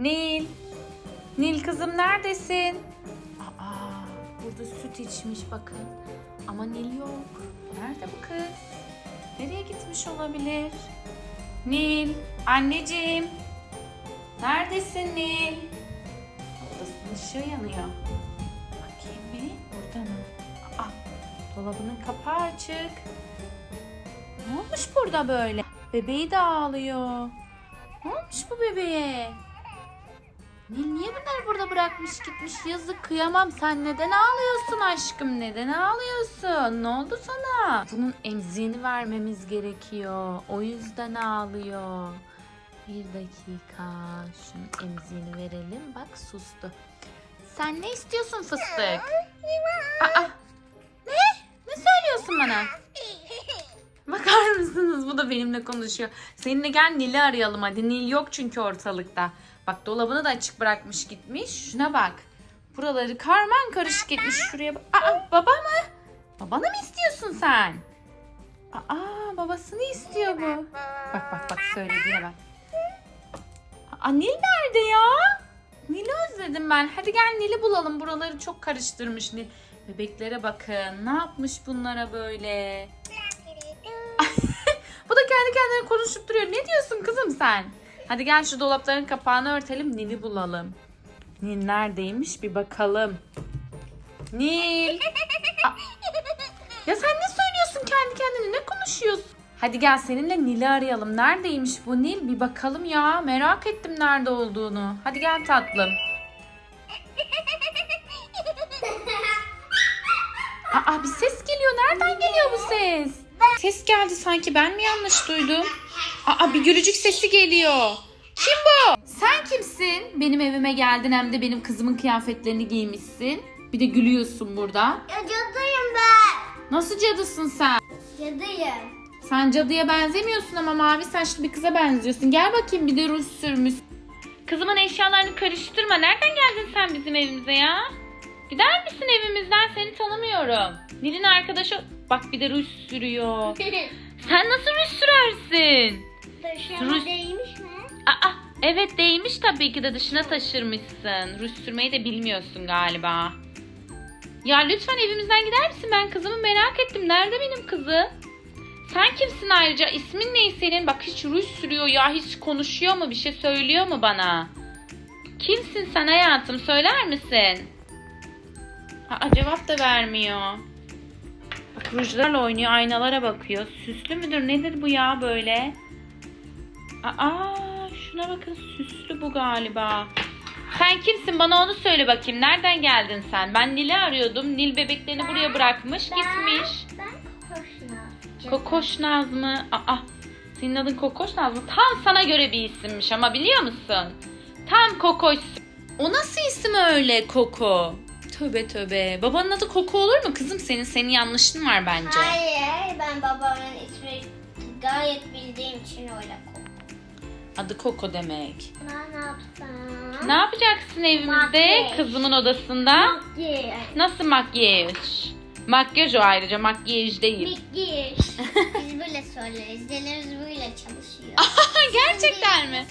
Nil. Nil kızım neredesin? Aa, burada süt içmiş bakın. Ama Nil yok. Nerede bu kız? Nereye gitmiş olabilir? Nil, anneciğim. Neredesin Nil? Odasının ışığı yanıyor. Bakayım bir, burada mı? Aa, dolabının kapağı açık. Ne olmuş burada böyle? Bebeği de ağlıyor. Ne olmuş bu bebeğe? Nil niye bunları burada bırakmış gitmiş yazık kıyamam. Sen neden ağlıyorsun aşkım? Neden ağlıyorsun? Ne oldu sana? Bunun emziğini vermemiz gerekiyor. O yüzden ağlıyor. Bir dakika. Şunun emziğini verelim. Bak sustu. Sen ne istiyorsun fıstık? Aa, ne? Ne söylüyorsun bana? Bakar mısınız? Bu da benimle konuşuyor. Seninle gel Nil'i arayalım hadi. Nil yok çünkü ortalıkta. Bak dolabını da açık bırakmış gitmiş. Şuna bak. Buraları karman karışık etmiş şuraya. bak. Aa baba mı? Babanı mı istiyorsun sen? Aa babasını istiyor bu. Bak bak bak söylediğine bak. Aa Nil nerede ya? Nil'i özledim ben. Hadi gel Nil'i bulalım. Buraları çok karıştırmış Nil. Bebeklere bakın. Ne yapmış bunlara böyle? Bu da kendi kendine konuşup duruyor. Ne diyorsun kızım sen? Hadi gel şu dolapların kapağını örtelim. Nil'i bulalım. Nil neredeymiş bir bakalım. Nil. Aa, ya sen ne söylüyorsun kendi kendine? Ne konuşuyorsun? Hadi gel seninle Nil'i arayalım. Neredeymiş bu Nil? Bir bakalım ya. Merak ettim nerede olduğunu. Hadi gel tatlım. Aa bir ses geliyor. Nereden geliyor bu ses? Ses geldi sanki. Ben mi yanlış duydum? Aa bir gülücük sesi geliyor. Kim bu? Sen kimsin? Benim evime geldin hem de benim kızımın kıyafetlerini giymişsin. Bir de gülüyorsun burada. Ya cadıyım ben. Nasıl cadısın sen? Cadıyım. Sen cadıya benzemiyorsun ama mavi saçlı bir kıza benziyorsun. Gel bakayım bir de ruj sürmüş. Kızımın eşyalarını karıştırma. Nereden geldin sen bizim evimize ya? Gider misin evimizden? Seni tanımıyorum. Nil'in arkadaşı... Bak bir de ruj sürüyor. Sen nasıl ruj sürersin? Rus- değmiş mi? Aa, evet değmiş tabii ki de dışına taşırmışsın. Ruj sürmeyi de bilmiyorsun galiba. Ya lütfen evimizden gider misin? Ben kızımı merak ettim. Nerede benim kızım? Sen kimsin ayrıca? İsmin ne senin? Bak hiç ruj sürüyor ya. Hiç konuşuyor mu? Bir şey söylüyor mu bana? Kimsin sen hayatım? Söyler misin? Aa, cevap da vermiyor. Bak rujlarla oynuyor. Aynalara bakıyor. Süslü müdür? Nedir bu ya böyle? Aa, şuna bakın süslü bu galiba. Sen kimsin? Bana onu söyle bakayım. Nereden geldin sen? Ben Nil'i arıyordum. Nil bebeklerini buraya bırakmış, gitmiş. Ben. Kokoş Naz mı? Aa, senin adın Kokoş Naz mı? Tam sana göre bir isimmiş ama biliyor musun? Tam Kokoş. O nasıl isim öyle Koko? Tövbe tövbe. Babanın adı Koko olur mu kızım? Senin senin yanlışın var bence. Hayır ben babamın ismini gayet bildiğim için öyle. Adı Koko demek. Ben ne yapsam? Ne yapacaksın evimizde? Makyaj. Kızımın odasında. Makyaj. Nasıl makyaj? Makyaj o ayrıca makyaj değil. Makyaj. Biz böyle söyleriz. Dilimiz böyle çalışıyor. Gerçekten mi?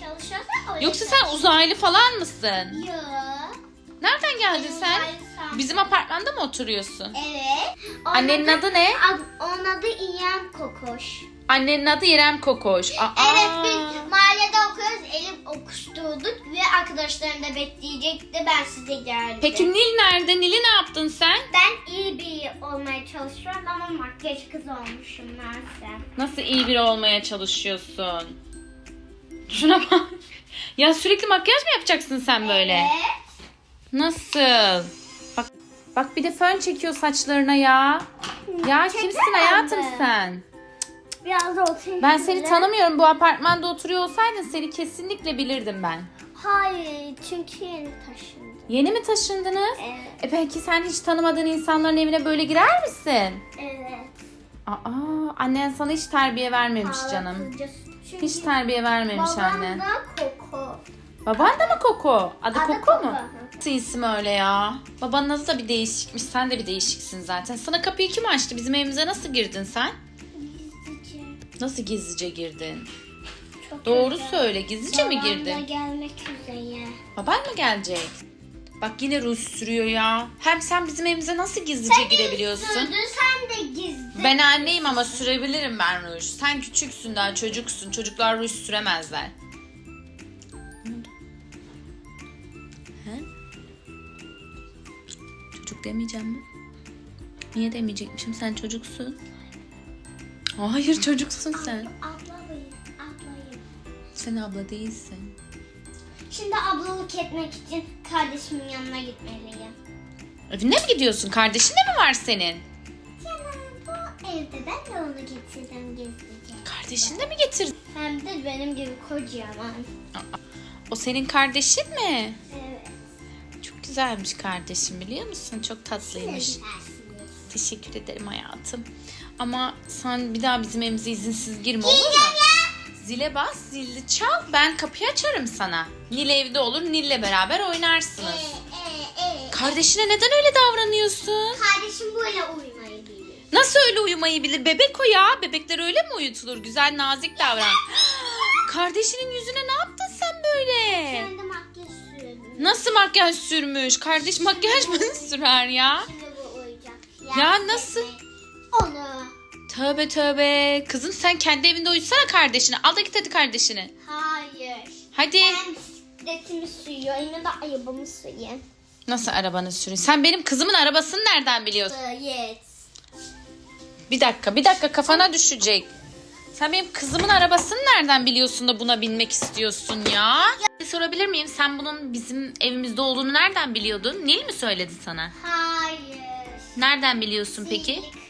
Çalışıyorsa öyle Yoksa sen uzaylı falan mısın? Yok. Nereden geldin sen? Uzaylı Bizim apartmanda mı oturuyorsun? Evet. Onun Annenin adı ne? Ad- onun adı İyem Kokoş. Annenin adı İrem Kokoş. Aa. Evet biz mahallede okuyoruz. Elif okuşturduk ve arkadaşlarım da bekleyecekti. Ben size geldim. Peki Nil nerede? Nil'i ne yaptın sen? Ben iyi bir olmaya çalışıyorum ama makyaj kızı olmuşum neredeyse. Nasıl iyi biri olmaya çalışıyorsun? Şuna bak. Ya sürekli makyaj mı yapacaksın sen böyle? Evet. Nasıl? Bak bak bir de fön çekiyor saçlarına ya. Ya kimsin hayatım sen? Biraz da oturayım. Ben seni tanımıyorum. Bu apartmanda oturuyor olsaydın seni kesinlikle bilirdim ben. Hayır çünkü yeni taşındım. Yeni mi taşındınız? Evet. E peki sen hiç tanımadığın insanların evine böyle girer misin? Evet. Aa, annen sana hiç terbiye vermemiş canım. Ağlatıcı. Çünkü Hiç terbiye vermemiş babam anne. da Koko. Baban da mı Koko? Adı, Adı Koko, Koko. mu? Nasıl isim öyle ya? Babanın adı da bir değişikmiş. Sen de bir değişiksin zaten. Sana kapıyı kim açtı? Bizim evimize nasıl girdin sen? Nasıl gizlice girdin? Çok Doğru güzel. söyle. Gizlice mi Babam da girdin? gelmek üzere. Baban mı gelecek? Bak yine ruj sürüyor ya. Hem sen bizim evimize nasıl gizlice girebiliyorsun? Sürdün sen de gizli. Ben anneyim ama sürebilirim ben ruj. Sen küçüksün daha çocuksun. Çocuklar ruj süremezler. He? Çocuk demeyeceğim mi? Niye demeyecekmişim? Sen çocuksun. Hayır çocuksun sen. Ablayım, ablayım. Sen abla değilsin. Şimdi ablalık etmek için kardeşimin yanına gitmeliyim. Evine mi gidiyorsun? Kardeşin de mi var senin? Canım bu evde ben de onu getirdim gizlice. Kardeşin de mi getirdin? Hem de benim gibi kocaman. O senin kardeşin mi? Evet. Çok güzelmiş kardeşim biliyor musun? Çok tatlıymış. Teşekkür ederim hayatım. Ama sen bir daha bizim evimize izinsiz girme olur mu? Zile bas, zilli çal. Ben kapıyı açarım sana. Nil evde olur, Nil'le beraber oynarsınız. Ee, e, e. Kardeşine neden öyle davranıyorsun? Kardeşim böyle uyumayı bilir. Nasıl öyle uyumayı bilir? Bebek o ya. Bebekler öyle mi uyutulur? Güzel, nazik davran. Kardeşinin yüzüne ne yaptın sen böyle? Kendi makyaj sürdüm. Nasıl makyaj sürmüş? Kardeş makyaj mı sürer ya? Şimdi bu uyuyacak. Ya nasıl? Onu. Tövbe tövbe. Kızım sen kendi evinde uyutsana kardeşini. Al da git hadi kardeşini. Hayır. Hadi. Ben bisikletimi sürüyor. Yine de arabamı süreyim. Nasıl arabanı sürün? Sen benim kızımın arabasını nereden biliyorsun? Evet. Bir dakika, bir dakika kafana düşecek. Sen benim kızımın arabasını nereden biliyorsun da buna binmek istiyorsun ya? Bir sorabilir miyim? Sen bunun bizim evimizde olduğunu nereden biliyordun? Nil mi söyledi sana? Hayır. Nereden biliyorsun peki? Sihirli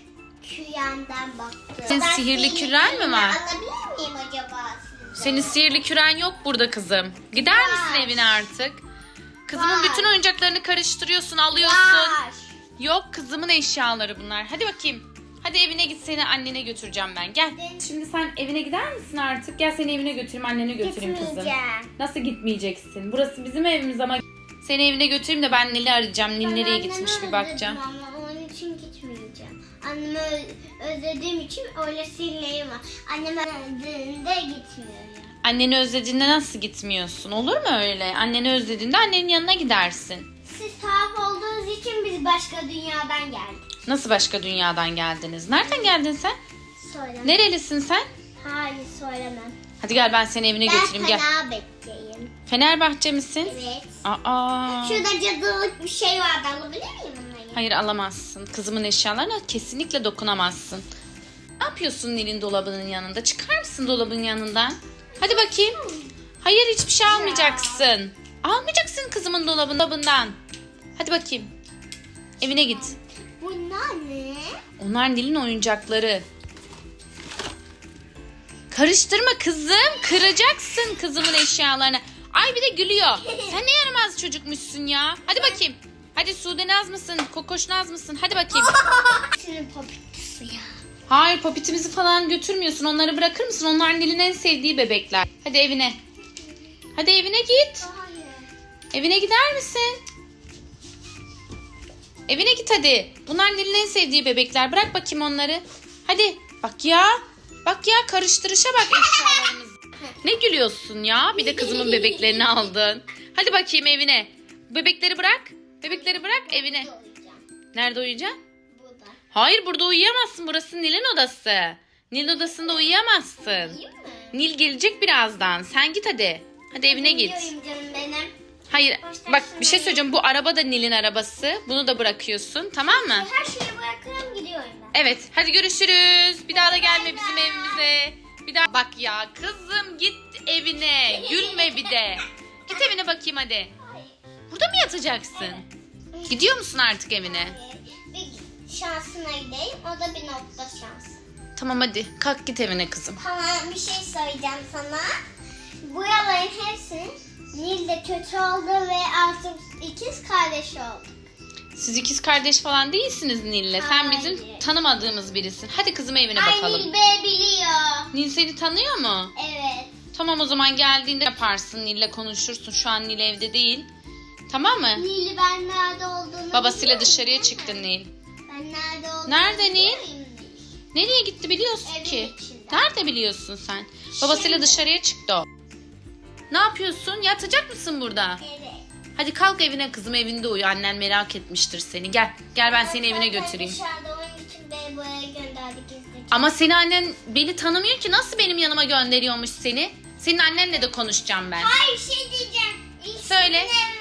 Küren'den baktım. Senin sihirli küren mi var? Alabilir miyim acaba sizden? Senin sihirli küren yok burada kızım. Gider misin Var. evine artık? Kızımın Var. bütün oyuncaklarını karıştırıyorsun, alıyorsun. Var. Yok kızımın eşyaları bunlar. Hadi bakayım. Hadi evine git seni annene götüreceğim ben. Gel. Şimdi sen evine gider misin artık? Gel seni evine götüreyim annene götüreyim kızım. Nasıl gitmeyeceksin? Burası bizim evimiz ama seni evine götüreyim de ben Nil'i arayacağım. Nil nereye gitmiş bir bakacağım. Onun için gitmeyeceğim. Annemi özlediğim için öyle sinirliyim var. Annem özlediğinde gitmiyorum. Anneni özlediğinde nasıl gitmiyorsun? Olur mu öyle? Anneni özlediğinde annenin yanına gidersin. Siz sahip olduğunuz için biz başka dünyadan geldik. Nasıl başka dünyadan geldiniz? Nereden geldin sen? Söylemem. Nerelisin sen? Hayır söylemem. Hadi gel ben seni evine Ben götüreyim gel. fena bekleyeyim. Fenerbahçe misin? Evet. Aa. Şurada cadılık bir şey vardı alabilir miyim? Hayır alamazsın. Kızımın eşyalarına kesinlikle dokunamazsın. Ne yapıyorsun Nil'in dolabının yanında? Çıkar mısın dolabın yanından? Hadi bakayım. Hayır hiçbir şey almayacaksın. Almayacaksın kızımın dolabından. Hadi bakayım. Evine git. Bunlar ne? Onlar Nil'in oyuncakları. Karıştırma kızım. Kıracaksın kızımın eşyalarını. Ay bir de gülüyor. Sen ne yaramaz çocukmuşsun ya. Hadi bakayım. Hadi Sude Naz mısın? Kokoş Naz mısın? Hadi bakayım. Senin popitisi ya. Hayır popitimizi falan götürmüyorsun. Onları bırakır mısın? Onlar Nil'in en sevdiği bebekler. Hadi evine. Hadi evine git. Hayır. Evine gider misin? Evine git hadi. Bunlar Nil'in en sevdiği bebekler. Bırak bakayım onları. Hadi. Bak ya. Bak ya karıştırışa bak eşyalarımız. Ne gülüyorsun ya? Bir de kızımın bebeklerini aldın. Hadi bakayım evine. Bebekleri bırak. Bebekleri bırak evine. Nerede uyuyacaksın? Burada. Hayır burada uyuyamazsın. Burası Nil'in odası. Nil'in odasında uyuyamazsın. Nil gelecek birazdan. Sen git hadi. Hadi evine git. Uyuyorum canım benim. Hayır bak bir şey söyleyeceğim. Bu araba da Nil'in arabası. Bunu da bırakıyorsun tamam mı? Her şeyi bırakırım gidiyorum ben. Evet hadi görüşürüz. Bir daha da gelme bizim evimize. Bir daha bak ya kızım git evine. Gülme bir de. Git evine bakayım hadi. Burada mı yatacaksın? Gidiyor musun artık evine? Bir şansına gideyim. O da bir nokta şans. Tamam hadi kalk git evine kızım. Tamam bir şey söyleyeceğim sana. Bu yalayın hepsinin Nil de kötü oldu ve artık ikiz kardeş oldu. Siz ikiz kardeş falan değilsiniz Nil'le. Sen bizim tanımadığımız birisin. Hadi kızım evine Ay bakalım. Nil B biliyor. Nil seni tanıyor mu? Evet. Tamam o zaman geldiğinde yaparsın Nil'le konuşursun. Şu an Nil evde değil. Tamam mı? Nil'i ben nerede olduğunu Babasıyla dışarıya musun? çıktı Nil. Ben nerede olduğunu Nerede Nil? Nil? Nereye gitti biliyorsun Evin ki? içinde. Nerede biliyorsun sen? Babasıyla Şimdi. dışarıya çıktı o. Ne yapıyorsun? Yatacak mısın burada? Evet. Hadi kalk evine kızım evinde uyu. Annen merak etmiştir seni. Gel. Gel ben seni evine Zaten götüreyim. Dışarıda oyun için beni buraya gönderdi gizlice. Ama seni annen beni tanımıyor ki. Nasıl benim yanıma gönderiyormuş seni? Senin annenle de konuşacağım ben. Hayır şey diyeceğim. İlk Söyle. Sizin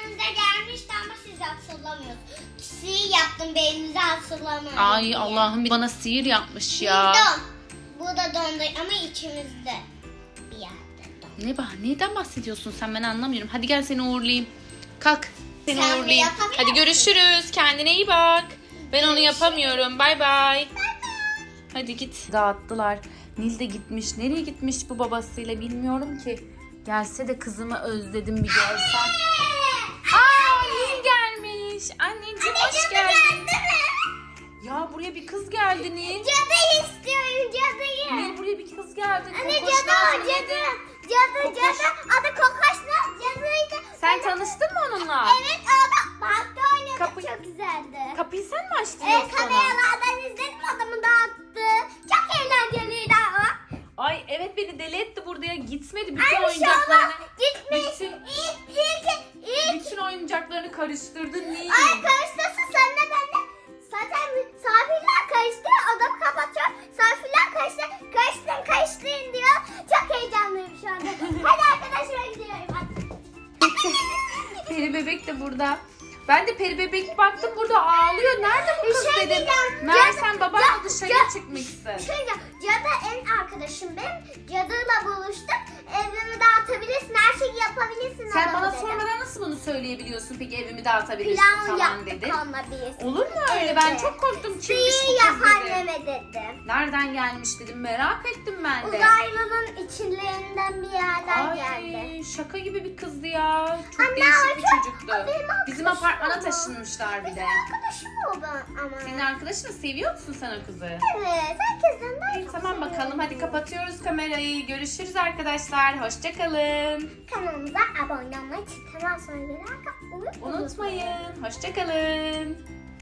Sihir yaptım beyninizi hatırlamıyorum. Ay diye. Allah'ım bana sihir yapmış ya. Don. Bu da dondu ama içimizde bir yerde don. Ne bah neyden bahsediyorsun sen ben anlamıyorum. Hadi gel seni uğurlayayım. Kalk. Seni Sen uğurlayayım. yapamıyor Hadi musun? görüşürüz. Kendine iyi bak. Ben onu yapamıyorum. Bay bay. Hadi git. Dağıttılar. Nil de gitmiş. Nereye gitmiş bu babasıyla bilmiyorum ki. Gelse de kızımı özledim bir görsen. Geldi Nil. Cadı istiyorum cadıyı. Nil buraya bir kız geldi. Anne cadı o cadı. Cadı Kokoş. cadı. Adı Kokoş'la cadıydı. Sen tanıştın mı onunla? Evet o da bankta oynadı Kapı- çok güzeldi. Kapıyı sen mi açtın Evet yoksa ona? kameralardan izledim adamı dağıttı. Çok eğlenceliydi ama. Ay evet beni deli etti burada ya. Gitmedi. Bütün şey oyuncaklarını. olmaz. Gitmiş. Bütün, İlk, ilk, ilk. bütün oyuncaklarını karıştırdı Nil. Ay karıştırsın Ben de peri bebek baktım burada ağlıyor. Nerede bu kız şey dedim. diyeceğim. Meğersem babanla dışarıya çıkmışsın. Şöyle cadı en arkadaşım benim. Cadıyla buluştuk. Evimi dağıtabilirsin. Her şeyi yapabilirsin. Sen bana dedi. sormadan nasıl bunu söyleyebiliyorsun peki evimi dağıtabilirsin Plan falan biz. Olur mu öyle? Evet. Ben çok korktum. Kimmiş bu kız dedim. dedim. Nereden gelmiş dedim. Merak ettim ben de. Uzaylının içlerinden bir yerden Ay geldi. şaka gibi bir kızdı ya. Çok Anne, değişik o bir çok- çocuktu. o benim Bizim arkadaşım apartmana taşınmışlar bir de. Arkadaşım o ben ama. Senin arkadaşını seviyor musun sen o kızı? Evet, herkesten İyi çok tamam bakalım hadi kapatıyoruz kamerayı. Görüşürüz arkadaşlar. Hoşçakalın. Kanalımıza abone olmayı, çiftlemez sonra unutmayın. Unutmayın. Hoşçakalın.